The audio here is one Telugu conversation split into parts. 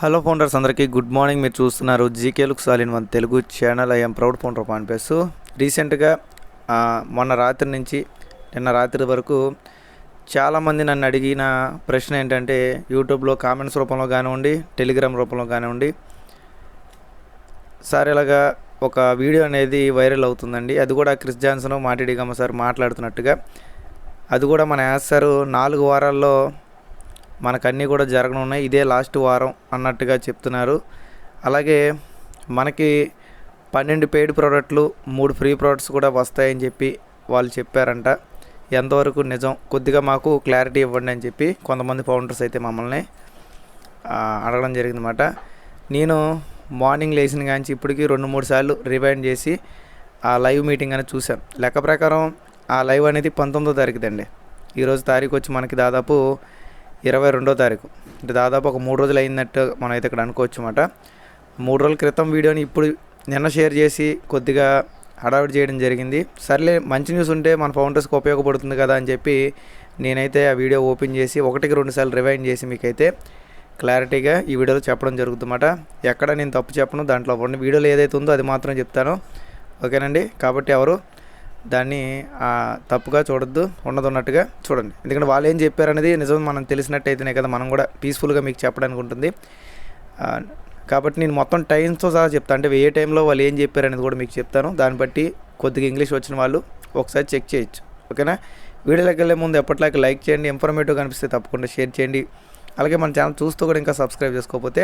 హలో ఫౌండర్స్ అందరికీ గుడ్ మార్నింగ్. మీరు చూస్తున్నారు GK look సాలిన్ one Telugu channel. I'm proud founder of ఆన్పేస్ రీసెంట్గా మొన్న రాత్రి నుంచి నిన్న రాత్రి వరకు చాలామంది నన్ను అడిగిన ప్రశ్న ఏంటంటే యూట్యూబ్లో కామెంట్స్ రూపంలో కానివ్వండి టెలిగ్రామ్ రూపంలో కానివ్వండి సార్ ఇలాగా ఒక వీడియో అనేది వైరల్ అవుతుందండి. అది కూడా క్రిస్ జాన్సన్ మాటిడిగమ్మ సార్ మాట్లాడుతున్నట్టుగా. అది కూడా మన యాస్ సార్ నాలుగు వారాల్లో మనకన్నీ కూడా జరగనున్నాయి ఇదే లాస్ట్ వారం అన్నట్టుగా చెప్తున్నారు. అలాగే మనకి పన్నెండు పెయిడ్ ప్రోడక్ట్లు మూడు ఫ్రీ ప్రోడక్ట్స్ కూడా వస్తాయని చెప్పి వాళ్ళు చెప్పారంట. ఎంతవరకు నిజం? కొద్దిగా మాకు క్లారిటీ ఇవ్వండి అని చెప్పి కొంతమంది ఫౌండర్స్ అయితే మమ్మల్ని అడగడం జరిగిందన్నమాట. నేను మార్నింగ్ లేచిన కాంచి ఇప్పటికి రెండు మూడు సార్లు రివైండ్ చేసి ఆ లైవ్ మీటింగ్ అనేది చూశాను. లెక్క ప్రకారం ఆ లైవ్ అనేది పంతొమ్మిదో తారీఖుదండి. ఈరోజు తారీఖు వచ్చి మనకి దాదాపు ఇరవై రెండో తారీఖు. అంటే దాదాపు ఒక మూడు రోజులు అయిందట్టు మనం అయితే ఇక్కడ అనుకోవచ్చు అన్నమాట మూడు రోజుల క్రితం వీడియోని ఇప్పుడు నిన్న షేర్ చేసి కొద్దిగా హడావిడి చేయడం జరిగింది. సర్లే మంచి న్యూస్ ఉంటే మన ఫౌండర్స్కి ఉపయోగపడుతుంది కదా అని చెప్పి నేనైతే ఆ వీడియో ఓపెన్ చేసి ఒకటికి రెండు సార్లు రివైండ్ చేసి మీకైతే క్లారిటీగా ఈ వీడియోలో చెప్పడం జరుగుతుందన్నమాట. ఎక్కడ నేను తప్పు చెప్పను దాంట్లో ఉన్న వీడియోలో ఏదైతే ఉందో అది మాత్రం చెప్తాను. ఓకేనండి? కాబట్టి ఎవరు దాన్ని తప్పుగా చూడొద్దు ఉన్నది ఉన్నట్టుగా చూడండి. ఎందుకంటే వాళ్ళు ఏం చెప్పారనేది నిజం మనం తెలిసినట్టయితేనే కదా మనం కూడా పీస్ఫుల్గా మీకు చెప్పడానికి ఉంటుంది. కాబట్టి నేను మొత్తం టైమ్స్తో సహా చెప్తాను అంటే ఏ టైంలో వాళ్ళు ఏం చెప్పారనేది కూడా మీకు చెప్తాను. దాన్ని బట్టి కొద్దిగా ఇంగ్లీష్ వచ్చిన వాళ్ళు ఒకసారి చెక్ చేయొచ్చు. ఓకేనా? వీడియోలోకి వెళ్ళే ముందు ఎప్పటిలాగా లైక్ చేయండి ఇన్ఫర్మేటివ్ కనిపిస్తే తప్పకుండా షేర్ చేయండి. అలాగే మన ఛానల్ చూస్తూ కూడా ఇంకా సబ్స్క్రైబ్ చేసుకోకపోతే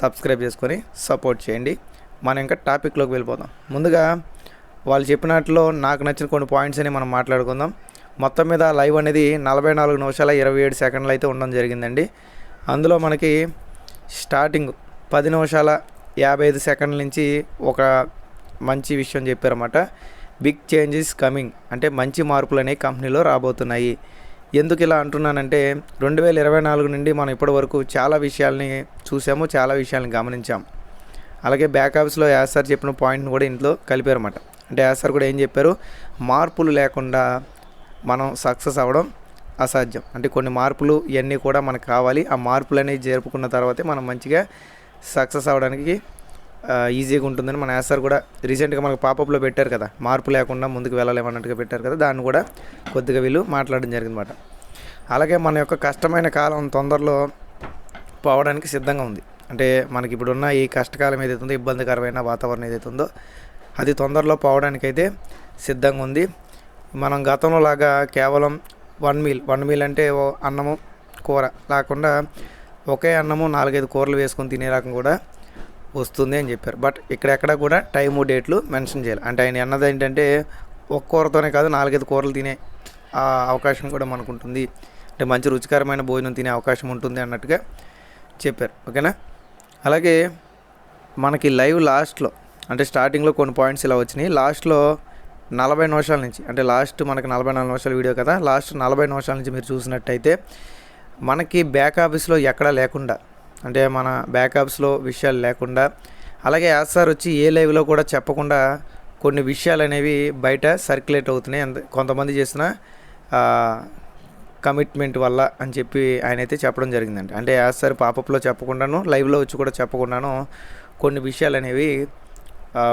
సబ్స్క్రైబ్ చేసుకొని సపోర్ట్ చేయండి. మనం ఇంకా టాపిక్లోకి వెళ్ళిపోదాం. ముందుగా వాళ్ళు చెప్పినట్లో నాకు నచ్చిన కొన్ని పాయింట్స్ అని మనం మాట్లాడుకుందాం. మొత్తం మీద లైవ్ అనేది నలభై నాలుగు నిమిషాల ఇరవై ఏడు సెకండ్లు అయితే ఉండడం జరిగిందండి. అందులో మనకి స్టార్టింగ్ పది నిమిషాల యాభై ఐదు సెకండ్ల నుంచి ఒక మంచి విషయం చెప్పారన్నమాట. బిగ్ చేంజెస్ కమింగ్ అంటే మంచి మార్పులు అనేవి కంపెనీలో రాబోతున్నాయి. ఎందుకు ఇలా అంటున్నానంటే రెండు వేల ఇరవై నాలుగు నుండి మనం ఇప్పటి వరకు చాలా విషయాల్ని చూసాము చాలా విషయాల్ని గమనించాం అలాగే బ్యాక్ ఆఫీస్లో యాస్ సార్ చెప్పిన పాయింట్ని కూడా ఇంట్లో కలిపారన్నమాట. అంటే యాస్ సార్ కూడా ఏం చెప్పారు? మార్పులు లేకుండా మనం సక్సెస్ అవ్వడం అసాధ్యం. అంటే కొన్ని మార్పులు ఇవన్నీ కూడా మనకు కావాలి ఆ మార్పులు అనేవి జరుపుకున్న తర్వాతే మనం మంచిగా సక్సెస్ అవ్వడానికి ఈజీగా ఉంటుందని మన యాస్ సార్ కూడా రీసెంట్గా మనకు పాపప్లో పెట్టారు కదా. మార్పు లేకుండా ముందుకు వెళ్ళలేమన్నట్టుగా పెట్టారు కదా. దాన్ని కూడా కొద్దిగా వీళ్ళు మాట్లాడడం జరిగిందన్నమాట. అలాగే మన యొక్క కష్టమైన కాలం తొందరలో పోవడానికి సిద్ధంగా ఉంది. అంటే మనకి ఇప్పుడున్న ఈ కష్టకాలం ఏదైతే ఉందో ఇబ్బందికరమైన వాతావరణం ఏదైతే ఉందో అది తొందరలో పోవడానికైతే సిద్ధంగా ఉంది మనం గతంలో లాగా కేవలం వన్ మీల్ వన్ మీల్ అంటే ఓ అన్నము కూర లేకుండా ఒకే అన్నము నాలుగైదు కూరలు వేసుకొని తినే రకం కూడా వస్తుంది అని చెప్పారు. బట్ ఇక్కడెక్కడ కూడా టైము డేట్లు మెన్షన్ చేయాలి. అంటే ఆయన అన్నది ఏంటంటే ఒక్క కూరతోనే కాదు నాలుగైదు కూరలు తినే ఆ అవకాశం కూడా మనకు ఉంటుంది అంటే మంచి రుచికరమైన భోజనం తినే అవకాశం ఉంటుంది అన్నట్టుగా చెప్పారు. ఓకేనా? అలాగే మనకి లైవ్ లాస్ట్లో అంటే స్టార్టింగ్లో కొన్ని పాయింట్స్ ఇలా వచ్చినాయి. లాస్ట్లో నలభై నిమిషాల నుంచి అంటే లాస్ట్ మనకి నలభై నాలుగు నిమిషాల వీడియో కదా లాస్ట్ నలభై నిమిషాల నుంచి మీరు చూసినట్టయితే మనకి బ్యాక్ ఆఫీస్లో ఎక్కడా లేకుండా అంటే మన బ్యాక్ ఆఫీస్లో విషయాలు లేకుండా అలాగే యాస్ సార్ వచ్చి ఏ లైవ్లో కూడా చెప్పకుండా కొన్ని విషయాలు అనేవి బయట సర్క్యులేట్ అవుతున్నాయి. అంత కొంతమంది చేసిన కమిట్మెంట్ వల్ల అని చెప్పి ఆయన అయితే చెప్పడం జరిగిందండి. అంటే యాజ్ సార్ పాపప్లో చెప్పకుండాను లైవ్లో వచ్చి కూడా చెప్పకుండాను కొన్ని విషయాలు అనేవి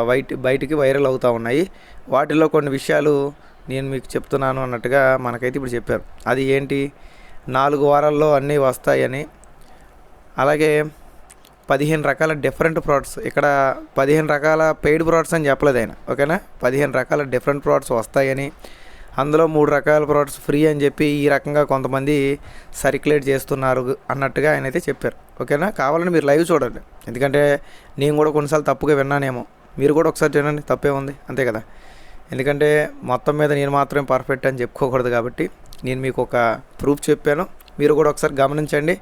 బయట బయటికి వైరల్ అవుతూ ఉన్నాయి. వాటిలో కొన్ని విషయాలు నేను మీకు చెప్తున్నాను అన్నట్టుగా మనకైతే ఇప్పుడు చెప్పారు. అది ఏంటి? నాలుగు వారాల్లో అన్నీ వస్తాయని. అలాగే పదిహేను రకాల డిఫరెంట్ ప్రోడక్ట్స్ ఇక్కడ పదిహేను రకాల పెయిడ్ ప్రోడక్ట్స్ అని చెప్పలేదు ఆయన. ఓకేనా? పదిహేను రకాల డిఫరెంట్ ప్రోడక్ట్స్ వస్తాయని. అందులో మూడు రకాల ప్రోడక్ట్స్ ఫ్రీ అని చెప్పి ఈ రకంగా కొంతమంది సర్క్యులేట్ చేస్తున్నారు అన్నట్టుగా ఆయన అయితే చెప్పారు. ఓకేనా? కావాలని మీరు లైవ్ చూడండి. ఎందుకంటే నేను కూడా కొన్నిసార్లు తప్పుగా విన్నానేమో. మీరు కూడా ఒకసారి చూడండి తప్పే ఉంది అంతే కదా. ఎందుకంటే మొత్తం మీద నేను మాత్రమే పర్ఫెక్ట్ అని చెప్పుకోకూడదు కాబట్టి నేను మీకు ఒక ప్రూఫ్ చెప్పాను. మీరు కూడా ఒకసారి గమనించండి.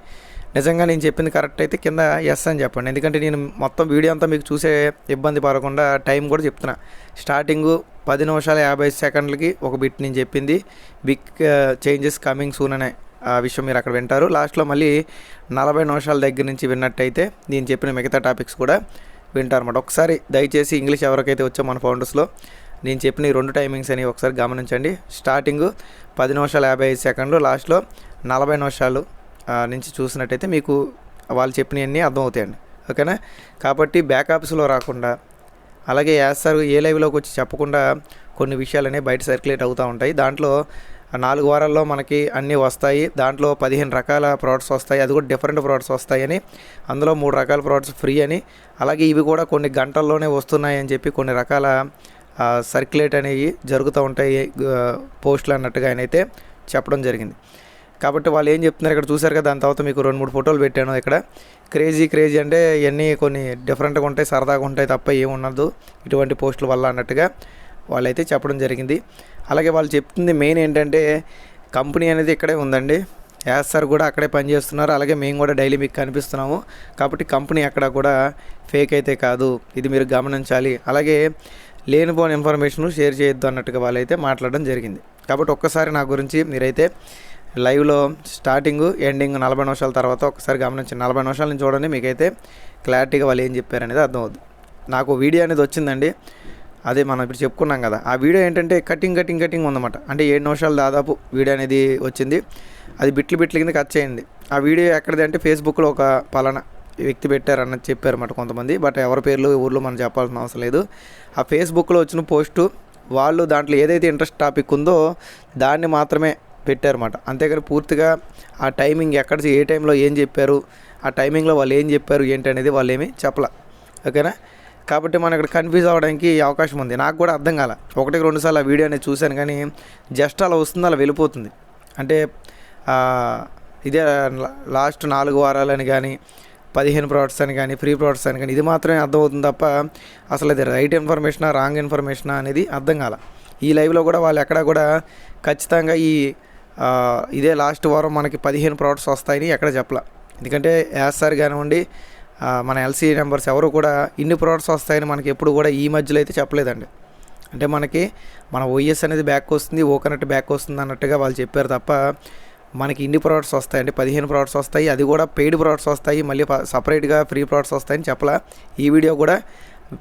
నిజంగా నేను చెప్పింది కరెక్ట్ అయితే కింద ఎస్ అని చెప్పండి. ఎందుకంటే నేను మొత్తం వీడియో అంతా మీకు చూసే ఇబ్బంది పడకుండా టైం కూడా చెప్తున్నా. స్టార్టింగు పది నిమిషాల యాభై సెకండ్లకి ఒక బిట్ నేను చెప్పింది. బిగ్ చేంజెస్ కమింగ్ సూన్ అనే ఆ విషయం మీరు అక్కడ వింటారు. లాస్ట్లో మళ్ళీ నలభై నిమిషాల దగ్గర నుంచి విన్నట్టయితే నేను చెప్పిన మిగతా టాపిక్స్ కూడా వింటారు ఒకసారి దయచేసి ఇంగ్లీష్ ఎవరికైతే వచ్చో మన ఫౌండర్స్లో నేను చెప్పిన ఈ రెండు టైమింగ్స్ అని ఒకసారి గమనించండి. స్టార్టింగ్ పది నిమిషాలు యాభై ఐదు సెకండ్లు లాస్ట్లో నలభై నిమిషాలు నుంచి చూసినట్టయితే మీకు వాళ్ళు చెప్పినవన్నీ అర్థమవుతాయండి. ఓకేనా? కాబట్టి బ్యాక్ ఆఫీస్లో రాకుండా అలాగే యాస్ సార్ ఏ లైవ్లోకి వచ్చి చెప్పకుండా కొన్ని విషయాలు అనేవి బయట సర్క్యులేట్ అవుతూ ఉంటాయి. దాంట్లో నాలుగు వారాల్లో మనకి అన్నీ వస్తాయి. దాంట్లో పదిహేను రకాల ప్రోడక్ట్స్ వస్తాయి. అది కూడా డిఫరెంట్ ప్రోడక్ట్స్ వస్తాయని అందులో మూడు రకాల ప్రోడక్ట్స్ ఫ్రీ అని. అలాగే ఇవి కూడా కొన్ని గంటల్లోనే వస్తున్నాయి అని చెప్పి కొన్ని రకాల సర్క్యులేట్ అనేవి జరుగుతూ ఉంటాయి పోస్టులు అన్నట్టుగా ఆయన అయితే చెప్పడం జరిగింది. కాబట్టి వాళ్ళు ఏం చెప్తున్నారు ఇక్కడ చూశారు కదా దాని తర్వాత మీకు రెండు మూడు ఫోటోలు పెట్టాను ఇక్కడ. క్రేజీ క్రేజీ అంటే ఇవన్నీ కొన్ని డిఫరెంట్గా ఉంటాయి సరదాగా ఉంటాయి తప్ప ఏమున్నదు ఇటువంటి పోస్టుల వల్ల అన్నట్టుగా వాళ్ళైతే చెప్పడం జరిగింది. అలాగే వాళ్ళు చెప్తుంది మెయిన్ ఏంటంటే కంపెనీ అనేది ఇక్కడే ఉందండి. యాస్ సార్ కూడా అక్కడే పనిచేస్తున్నారు. అలాగే మేము కూడా డైలీ మీకు కనిపిస్తున్నాము. కాబట్టి కంపెనీ అక్కడ కూడా ఫేక్ అయితే కాదు. ఇది మీరు గమనించాలి. అలాగే లేనిపోని ఇన్ఫర్మేషన్ షేర్ చేయొద్దు అన్నట్టుగా వాళ్ళైతే మాట్లాడడం జరిగింది. కాబట్టి ఒక్కసారి నా గురించి మీరైతే లైవ్లో స్టార్టింగ్ ఎండింగ్ నలభై నిమిషాల తర్వాత ఒకసారి గమనించి నలభై నిమిషాల నుంచి చూడండి. మీకైతే క్లారిటీగా వాళ్ళు ఏం చెప్పారనేది అర్థమవుద్ది. నాకు వీడియో అనేది వచ్చిందండి. అదే మనం ఇప్పుడు చెప్పుకున్నాం కదా ఆ వీడియో ఏంటంటే కటింగ్ కటింగ్ కటింగ్ ఉందన్నమాట. అంటే ఏడు నిమిషాలు దాదాపు వీడియో అనేది వచ్చింది. అది బిట్లు బిట్ల కింద కట్ చేయండి. ఆ వీడియో ఎక్కడిది అంటే ఫేస్బుక్లో ఒక పలానా వ్యక్తి పెట్టారన్నది చెప్పారన్నమాట కొంతమంది. బట్ ఎవరి పేర్లు ఊర్లో మనం చెప్పాల్సిన అవసరం లేదు. ఆ ఫేస్బుక్లో వచ్చిన పోస్టు వాళ్ళు దాంట్లో ఏదైతే ఇంట్రెస్ట్ టాపిక్ ఉందో దాన్ని మాత్రమే పెట్టారన్నమాట. అంతేకాని పూర్తిగా ఆ టైమింగ్ ఎక్కడ ఏ టైంలో ఏం చెప్పారు ఆ టైమింగ్లో వాళ్ళు ఏం చెప్పారు ఏంటి అనేది వాళ్ళు ఏమీ చెప్పలే ఓకేనా కాబట్టి మనం ఇక్కడ కన్ఫ్యూజ్ అవ్వడానికి అవకాశం ఉంది. నాకు కూడా అర్థం కాల. ఒకటికి రెండు సార్లు ఆ వీడియో అనేది చూశాను కానీ జస్ట్ అలా వస్తుంది అలా వెళ్ళిపోతుంది. అంటే ఇదే లాస్ట్ నాలుగు వారాలని కానీ పదిహేను ప్రోడక్ట్స్ అని కానీ ఫ్రీ ప్రోడక్ట్స్ అని కానీ ఇది మాత్రమే అర్థమవుతుంది తప్ప అసలు అది రైట్ ఇన్ఫర్మేషనా రాంగ్ ఇన్ఫర్మేషనా అనేది అర్థం కాల. ఈ లైవ్లో కూడా వాళ్ళు ఎక్కడా కూడా ఖచ్చితంగా ఈ ఇదే లాస్ట్ వారం మనకి పదిహేను ప్రోడక్ట్స్ వస్తాయని ఎక్కడ చెప్పలే. ఎందుకంటే యాస్ సార్ కానివ్వండి మన ఎల్సీ నెంబర్స్ ఎవరు కూడా ఇన్ని ప్రోడక్ట్స్ వస్తాయని మనకి ఎప్పుడు కూడా ఈ మధ్యలో అయితే చెప్పలేదండి. అంటే మనకి మన ఓఎస్ అనేది బ్యాక్ వస్తుంది ఓకనట్ బ్యాక్ వస్తుంది అన్నట్టుగా వాళ్ళు చెప్పారు తప్ప మనకి ఇన్ని ప్రోడక్ట్స్ వస్తాయి అంటే పదిహేను ప్రోడక్ట్స్ వస్తాయి అది కూడా పెయిడ్ ప్రోడక్ట్స్ వస్తాయి మళ్ళీ సపరేట్గా ఫ్రీ ప్రోడక్ట్స్ వస్తాయని చెప్పలా. ఈ వీడియో కూడా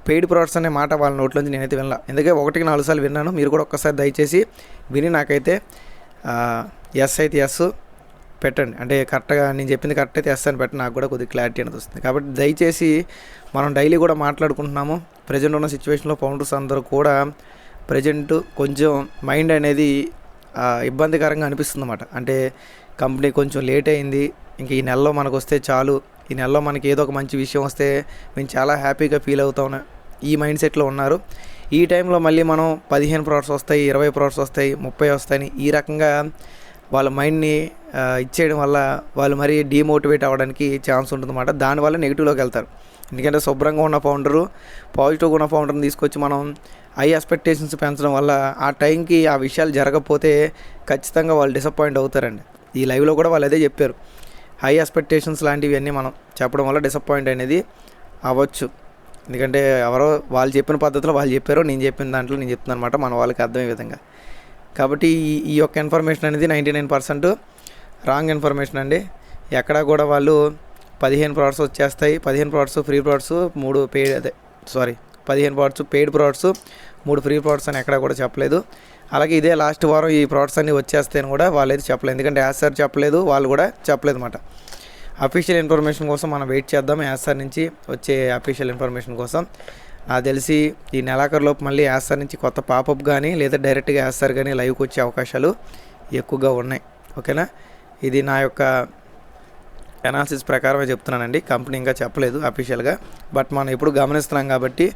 పెయిడ్ ప్రోడక్ట్స్ అనే మాట వాళ్ళ నోట్లోంచి నేనైతే వినలా. ఎందుకంటే ఒకటికి నాలుగు సార్లు విన్నాను మీరు కూడా ఒక్కసారి దయచేసి విని నాకైతే ఎస్ అయితే ఎస్ పెట్టండి. అంటే కరెక్ట్గా నేను చెప్పింది కరెక్ట్ అయితే ఎస్ పెట్టండి నాకు కూడా కొద్దిగా క్లారిటీ అనేది వస్తుంది. కాబట్టి దయచేసి మనం డైలీ కూడా మాట్లాడుకుంటున్నాము. ప్రజెంట్ ఉన్న సిచ్యువేషన్లో ఫౌండర్స్ అందరూ కూడా ప్రజెంట్ కొంచెం మైండ్ అనేది ఇబ్బందికరంగా అనిపిస్తుంది అన్నమాట అంటే కంపెనీ కొంచెం లేట్ అయింది ఇంక ఈ నెలలో మనకు వస్తే చాలు ఈ నెలలో మనకి ఏదో ఒక మంచి విషయం వస్తే మేము చాలా హ్యాపీగా ఫీల్ అవుతాం ఈ మైండ్ సెట్లో ఉన్నారు. ఈ టైంలో మళ్ళీ మనం పదిహేను ప్రోడక్ట్స్ వస్తాయి ఇరవై ప్రోడక్ట్స్ వస్తాయి ముప్పై వస్తాయని ఈ రకంగా వాళ్ళ మైండ్ని ఇచ్చేయడం వల్ల వాళ్ళు మరీ డీమోటివేట్ అవ్వడానికి ఛాన్స్ ఉంటుందన్నమాట. దానివల్ల నెగిటివ్లోకి వెళ్తారు. ఎందుకంటే శుభ్రంగా ఉన్న ఫౌండరు పాజిటివ్గా ఉన్న ఫౌండర్ని తీసుకొచ్చి మనం హై ఎక్స్పెక్టేషన్స్ పెంచడం వల్ల ఆ టైంకి ఆ విషయాలు జరగకపోతే ఖచ్చితంగా వాళ్ళు డిసప్పాయింట్ అవుతారండి. ఈ లైవ్లో కూడా వాళ్ళు అదే చెప్పారు. హై ఎక్స్పెక్టేషన్స్ లాంటివి అన్నీ మనం చెప్పడం వల్ల డిసప్పాయింట్ అనేది అవ్వచ్చు. ఎందుకంటే ఎవరో వాళ్ళు చెప్పిన పద్ధతిలో వాళ్ళు చెప్పారో నేను చెప్పిన దాంట్లో నేను చెప్తున్నాను అనమాట మన వాళ్ళకి అర్థమయ్యే విధంగా. కాబట్టి ఈ ఈ యొక్క ఇన్ఫర్మేషన్ అనేది ninety nine percent wrong information అండి. ఎక్కడా కూడా వాళ్ళు పదిహేను ప్రోడక్ట్స్ వచ్చేస్తాయి. పదిహేను ప్రోడక్ట్స్ ఫ్రీ ప్రోడక్ట్స్ మూడు పెయిడ్ అదే సారీ పదిహేను ప్రోడక్ట్స్ పెయిడ్ ప్రోడక్ట్స్ మూడు ఫ్రీ ప్రోడక్ట్స్ అని ఎక్కడా కూడా చెప్పలేదు. అలాగే ఇదే లాస్ట్ వారం ఈ ప్రోడక్ట్స్ అన్నీ వచ్చేస్తాయని కూడా వాళ్ళైతే చెప్పలేదు. ఎందుకంటే యాజ్ సార్ చెప్పలేదు వాళ్ళు కూడా చెప్పలేదు అనమాట అఫీషియల్ ఇన్ఫర్మేషన్ కోసం మనం వెయిట్ చేద్దాం. యాజ్ సార్ నుంచి వచ్చే అఫీషియల్ ఇన్ఫర్మేషన్ కోసం. నాకు తెలిసి ఈ నెలాఖరులోపు మళ్ళీ యాజ్ నుంచి కొత్త పాపప్ కానీ లేదా డైరెక్ట్గా యాజ్ కానీ లైవ్కి వచ్చే అవకాశాలు ఎక్కువగా ఉన్నాయి. ఓకేనా? ఇది నా యొక్క అనాలిసిస్ ప్రకారమే చెప్తున్నానండి. కంపెనీ ఇంకా చెప్పలేదు అఫీషియల్గా బట్ మనం ఎప్పుడు గమనిస్తున్నాం కాబట్టి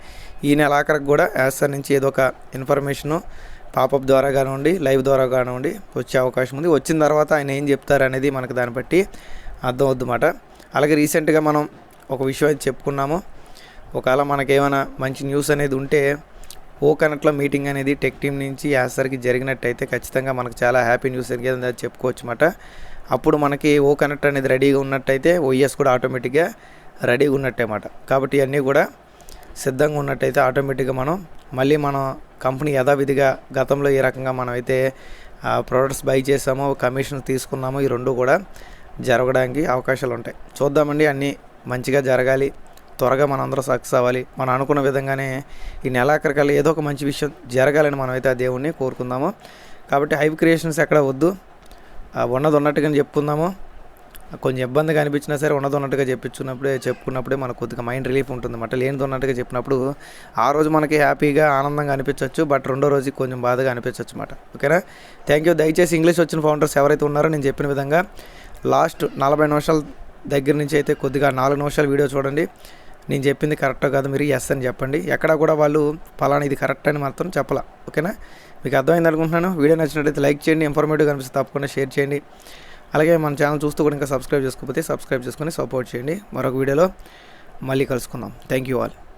ఈ నెల ఆఖరికి కూడా యాస్సార్ నుంచి ఏదో ఒక ఇన్ఫర్మేషను పాపప్ ద్వారా కానివ్వండి లైవ్ ద్వారా కానివ్వండి వచ్చే అవకాశం ఉంది. వచ్చిన తర్వాత ఆయన ఏం చెప్తారు అనేది మనకు దాన్ని బట్టి అర్థం అవుద్దన్నమాట అలాగే రీసెంట్గా మనం ఒక విషయం అయితే చెప్పుకున్నాము. ఒకవేళ మనకేమైనా మంచి న్యూస్ అనేది ఉంటే ఓ కనెక్ట్లో మీటింగ్ అనేది టెక్ టీం నుంచి యాసర్కి జరిగినట్టయితే ఖచ్చితంగా మనకు చాలా హ్యాపీ న్యూస్ అనేది చెప్పుకోవచ్చు అన్నమాట. అప్పుడు మనకి ఓ కనెక్ట్ అనేది రెడీగా ఉన్నట్టయితే ఓఎస్ కూడా ఆటోమేటిక్గా రెడీగా ఉన్నట్టే అన్నమాట. కాబట్టి ఇవన్నీ కూడా సిద్ధంగా ఉన్నట్టయితే ఆటోమేటిక్గా మనం మళ్ళీ మనం కంపెనీ యథావిధిగా గతంలో ఏ రకంగా మనం అయితే ప్రోడక్ట్స్ బై చేసామో కమిషన్ తీసుకున్నామో ఈ రెండు కూడా జరగడానికి అవకాశాలు ఉంటాయి. చూద్దామండి అన్నీ మంచిగా జరగాలి. త్వరగా మనందరం సక్సెస్ అవ్వాలి. మనం అనుకున్న విధంగానే ఈ నెలాఖరికల్లా ఏదో ఒక మంచి విషయం జరగాలని మనమైతే ఆ దేవుణ్ణి కోరుకుందాము. కాబట్టి హైవ్ క్రియేషన్స్ ఎక్కడ వద్దు. ఆ ఉన్నది ఉన్నట్టుగానే చెప్పుకుందాము. కొంచెం ఇబ్బందిగా అనిపించినా సరే ఉన్నది ఉన్నట్టుగా చెప్పించుకున్నప్పుడే చెప్పుకున్నప్పుడే మనకు కొద్దిగా మైండ్ రిలీఫ్ ఉంటుంది. అన్నమాట లేనిది ఉన్నట్టుగా చెప్పినప్పుడు ఆ రోజు మనకి హ్యాపీగా ఆనందంగా అనిపించవచ్చు బట్ రెండో రోజుకి కొంచెం బాధగా అనిపించవచ్చు అనమాట ఓకేనా? థ్యాంక్ యూ దయచేసి ఇంగ్లీష్ వచ్చిన ఫౌండర్స్ ఎవరైతే ఉన్నారో నేను చెప్పిన విధంగా లాస్ట్ నలభై నిమిషాల దగ్గర నుంచి అయితే కొద్దిగా నాలుగు నిమిషాలు వీడియో చూడండి. నేను చెప్పింది కరెక్టో కాదు మీరు ఎస్ అని చెప్పండి. ఎక్కడ కూడా వాళ్ళు ఫలానా ఇది కరెక్ట్ అని మాత్రం చెప్పాల. ఓకేనా? మీకు అర్థమైంది అనుకుంటున్నాను. వీడియో నచ్చినట్లయితే లైక్ చేయండి ఇన్ఫర్మేటివ్ కనిపిస్తే తప్పకుండా షేర్ చేయండి. అలాగే మన ఛానల్ చూస్తూ కూడా ఇంకా సబ్స్క్రైబ్ చేసుకోకపోతే సబ్స్క్రైబ్ చేసుకొని సపోర్ట్ చేయండి. మరొక వీడియోలో మళ్ళీ కలుసుకుందాం. Thank you all